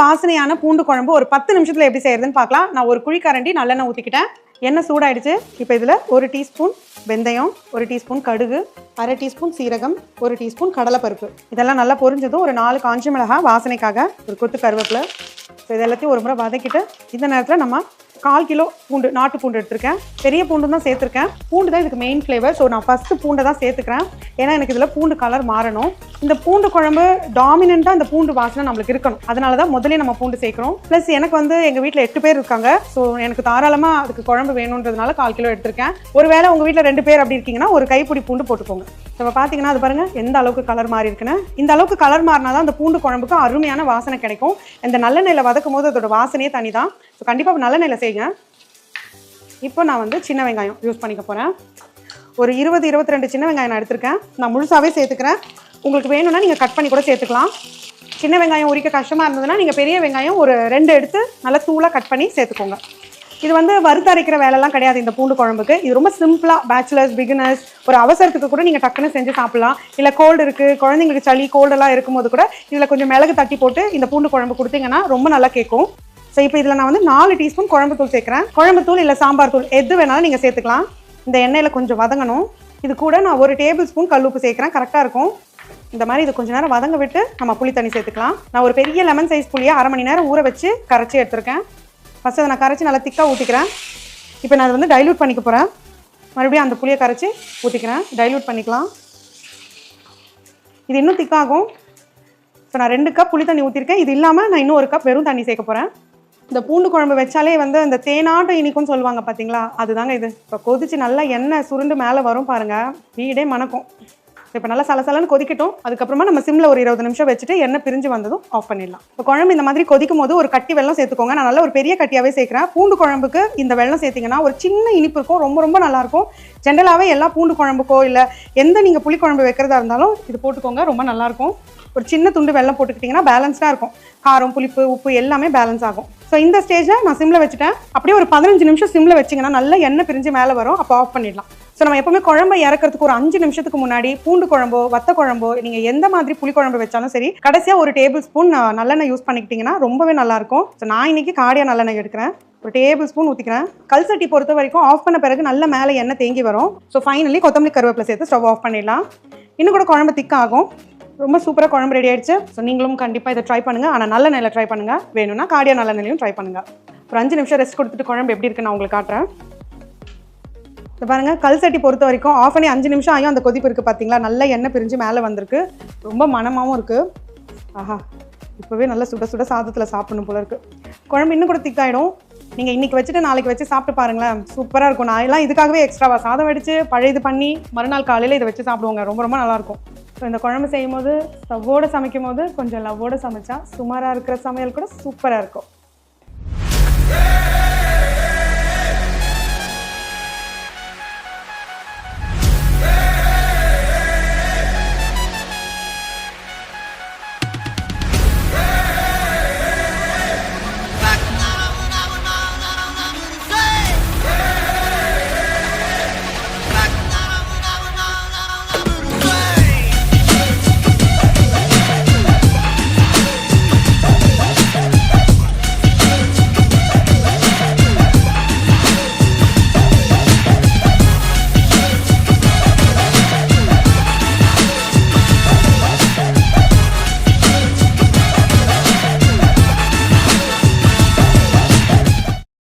வாசனையான பூண்டு குழம்பு ஒரு பத்து நிமிஷத்தில் எப்படி செய்யறதுன்னு பார்க்கலாம். நான் ஒரு குழிக்கரண்டி நல்லெண்ணெய் ஊற்றிக்கிட்டேன் எண்ணெய் சூடாயிடுச்சு. இப்போ இதில் ஒரு டீஸ்பூன் வெந்தயம் ஒரு டீஸ்பூன் கடுகு அரை டீஸ்பூன் சீரகம் ஒரு டீஸ்பூன் கடலைப்பருப்பு. இதெல்லாம் நல்லா பொரிஞ்சதும் ஒரு நாலு காஞ்சி மிளகாய் வாசனைக்காக ஒரு கொத்து கருவேப்பிலை. ஸோ இது எல்லாத்தையும் ஒரு முறை வதக்கிட்டு இந்த நேரத்தில் நம்ம கால் கிலோ பூண்டு நாட்டு பூண்டு எடுத்திருக்கேன். பெரிய பூண்டு தான் சேர்த்துருக்கேன். பூண்டு தான் இதுக்கு மெயின் ஃப்ளேவர் ஸோ நான் ஃபஸ்ட்டு பூண்டை தான் சேர்த்துக்கிறேன். ஏன்னா எனக்கு இதில் பூண்டு கலர் மாறணும். இந்த பூண்டு குழம்பு டாமினண்ட்டாக இந்த பூண்டு வாசனை நம்மளுக்கு இருக்கணும். அதனால தான் முதலே நம்ம பூண்டு சேர்க்குறோம். ப்ளஸ் எனக்கு வந்து எங்கள் வீட்டில் எட்டு பேர் இருக்காங்க. ஸோ எனக்கு தாராளமாக அதுக்கு குழம்பு வேணுன்றதுனால கால் கிலோ எடுத்திருக்கேன். ஒருவேளை உங்கள் வீட்டில் ரெண்டு பேர் அப்படி இருக்கீங்கன்னா ஒரு கைப்பிடி பூண்டு போட்டுக்கோங்க. இப்போ பார்த்தீங்கன்னா அது பாருங்கள் எந்த அளவுக்கு கலர் மாறி இருக்குன்னு. இந்த அளவுக்கு கலர் மாறினா தான் அந்த பூண்டு குழம்புக்கு அருமையான வாசனை கிடைக்கும். இந்த நல்லெண்ணெயில் வதக்கும் போது அதோட வாசனையே தனி தான் ஸோ கண்டிப்பாக நல்லெண்ணெயில் செய்யுங்க. இப்போ நான் வந்து சின்ன வெங்காயம் யூஸ் பண்ணிக்க போகிறேன் ஒரு இருபது இருபத்தி ரெண்டு சின்ன வெங்காயம் நான் எடுத்திருக்கேன். நான் முழுசாகவே சேர்த்துக்கிறேன். உங்களுக்கு வேணும்னா நீங்கள் கட் பண்ணி கூட சேர்த்துக்கலாம். சின்ன வெங்காயம் உரிக்க கஷ்டமாக இருந்ததுன்னா நீங்கள் பெரிய வெங்காயம் ஒரு ரெண்டு எடுத்து நல்லா தூளாக கட் பண்ணி சேர்த்துக்கோங்க. இது வந்து வறுத்தரைக்கிற வேலைலாம் கிடையாது இந்த பூண்டு குழம்புக்கு. இது ரொம்ப சிம்பிளாக பேச்சுலர்ஸ் பிகினர்ஸ் ஒரு அவசரத்துக்கு கூட நீங்கள் டக்குன்னு செஞ்சு சாப்பிட்லாம். இல்லை கோல்டு இருக்குது குழந்தைங்களுக்கு சளி கோல்டெல்லாம் இருக்கும்போது கூட இதில் கொஞ்சம் மிளகு தட்டி போட்டு இந்த பூண்டு குழம்பு கொடுத்தீங்கன்னா ரொம்ப நல்லா கேட்கும். ஸோ இப்போ இதில் நான் வந்து நாலு டீஸ்பூன் குழம்பு தூள் சேர்க்குறேன். குழம்பு தூள் இல்லை சாம்பார் தூள் எது வேணாலும் நீங்கள் சேர்த்துக்கலாம். இந்த எண்ணெயில் கொஞ்சம் வதங்கணும். இது கூட நான் ஒரு டேபிள் ஸ்பூன் கல்லுப்பு சேர்க்குறேன். கரெக்டாக இருக்கும். இந்த மாதிரி இது கொஞ்ச நேரம் வதங்க விட்டு நம்ம புளி தண்ணி சேர்த்துக்கலாம். நான் ஒரு பெரிய லெமன் சைஸ் புளியை அரை மணி நேரம் ஊற வச்சு கரைச்சி எடுத்துருக்கேன். ஃபஸ்ட்டு அதை நான் கரைச்சி நல்லா திக்காக ஊற்றிக்கிறேன் இப்போ நான் அதை வந்து டைல்யூட் பண்ணிக்க போகிறேன் மறுபடியும் அந்த புளியை கரைச்சி ஊற்றிக்கிறேன் டைல்யூட் பண்ணிக்கலாம். இது இன்னும் திக்காகும் இப்போ நான் ரெண்டு கப் புளி தண்ணி ஊற்றிருக்கேன் இது இல்லாமல் நான் இன்னும் ஒரு கப் வெறும் தண்ணி சேர்க்க போகிறேன் இந்த பூண்டு குழம்பு வச்சாலே வந்து இந்த தேனாட்டம் இனிக்கும்னு சொல்லுவாங்க பார்த்தீங்களா அதுதாங்க இது. இப்போ கொதிச்சு நல்லா எண்ணெய் சுருண்டு மேலே வரும் பாருங்க. வீடே மணக்கும். இப்போ நல்லா சலசலன்னு கொதிக்கட்டும். அதுக்கப்புறமா நம்ம சிம்மில் ஒரு இருபது நிமிஷம் வச்சுட்டு எண்ணெய் பிரிஞ்சு வந்ததும் ஆஃப் பண்ணிடலாம். இப்போ குழம்பு இந்த மாதிரி கொதிக்கும் போது ஒரு கட்டி வெள்ளம் சேர்த்துக்கோங்க. நான் நல்லா ஒரு பெரிய கட்டியாகவே சேர்க்குறேன். பூண்டு குழம்புக்கு இந்த வெள்ளம் சேர்த்தீங்கன்னா ஒரு சின்ன இனிப்பு இருக்கும். ரொம்ப ரொம்ப நல்லாயிருக்கும் ஜென்ரலாகவே எல்லா பூண்டு குழம்புக்கோ இல்லை எந்த நீங்கள் புளி குழம்பு வைக்கிறதா இருந்தாலும் இது போட்டுக்கோங்க. ரொம்ப நல்லாயிருக்கும் ஒரு சின்ன துண்டு வெள்ளம் போட்டுக்கிட்டிங்கன்னா பேலன்ஸ்டாக இருக்கும். காரம் புளிப்பு உப்பு எல்லாமே பேலன்ஸ் ஆகும். ஸோ இந்த ஸ்டேஜில் நான் சிம்மில் வச்சுட்டேன். அப்படியே ஒரு பதினஞ்சு நிமிஷம் சிம்மில் வச்சிங்கன்னா நல்லா எண்ணெய் பிரிஞ்சு மேலே வரும். அப்போ ஆஃப் பண்ணிடலாம். ஸோ நம்ம எப்பவுமே குழம்பை இறக்கிறதுக்கு ஒரு அஞ்சு நிமிஷத்துக்கு முன்னாடி பூண்டு குழம்போ வத்த குழம்போ நீங்கள் எந்த மாதிரி புளி குழம்பு வச்சாலும் சரி கடைசியாக ஒரு டேபிள் ஸ்பூன் நல்லெண்ணெய் யூஸ் பண்ணிக்கிட்டிங்கன்னா ரொம்பவே நல்லாயிருக்கும் ஸோ நான் இன்னைக்கு காடியாக நல்லெண்ணெய் எடுக்கிறேன். ஒரு டேபிள் ஸ்பூன் ஊற்றிக்கிறேன் கல் சட்டி பொறுத்த வரைக்கும் ஆஃப் பண்ண பிறகு நல்ல மேலே எண்ணெய் தேங்கி வரும். ஸோ ஃபைனலி கொத்தமல்லி கருவேப்பிலை சேர்த்து ஸ்டவ் ஆஃப் பண்ணிடலாம். இன்னும் கூட குழம்பு திக்காகும் ரொம்ப சூப்பராக குழம்பு ரெடி ஆயிடுச்சு. ஸோ நீங்களும் கண்டிப்பாக இதை ட்ரை பண்ணுங்கள் ஆனால் நல்ல நிலையில் ட்ரை பண்ணுங்கள் வேணும்னா காடியா நல்ல நிலையும் ட்ரை பண்ணுங்கள் ஒரு அஞ்சு நிமிஷம் ரெஸ்ட் கொடுத்துட்டு குழம்பு எப்படி இருக்குன்னு நான் உங்களுக்கு காட்டுறேன். இப்போ பாருங்கள் கல் சட்டி பொறுத்த வரைக்கும் ஆஃப் பண்ணி அஞ்சு நிமிஷம் ஆகும் அந்த கொதிப்பு இருக்குது பார்த்தீங்களா நல்ல எண்ணெய் பிரிஞ்சு மேலே வந்திருக்கு. ரொம்ப மணமாகவும் இருக்குது ஆஹா இப்போவே நல்ல சுட சுட சாதத்தில் சாப்பிடணும் போல இருக்குது குழம்பு இன்னும் கூட திக்காயிடும் நீங்கள் இன்றைக்கி வச்சுட்டு நாளைக்கு வச்சு சாப்பிட்டு பாருங்களேன். சூப்பராக இருக்கும். நான் எல்லாம் இதுக்காகவே எக்ஸ்ட்ராவாக சாதம் வடித்து பழையது பண்ணி மறுநாள் காலையில் இதை வச்சு சாப்பிடுவோங்க. ரொம்ப ரொம்ப நல்லாயிருக்கும் ஸோ இந்த குழம்பு செய்யும் போது ஸ்டவ்வோடு சமைக்கும் போது கொஞ்சம் லவ்வோடு சமைச்சா சுமாராக இருக்கிற சமையல் கூட சூப்பராக இருக்கும்.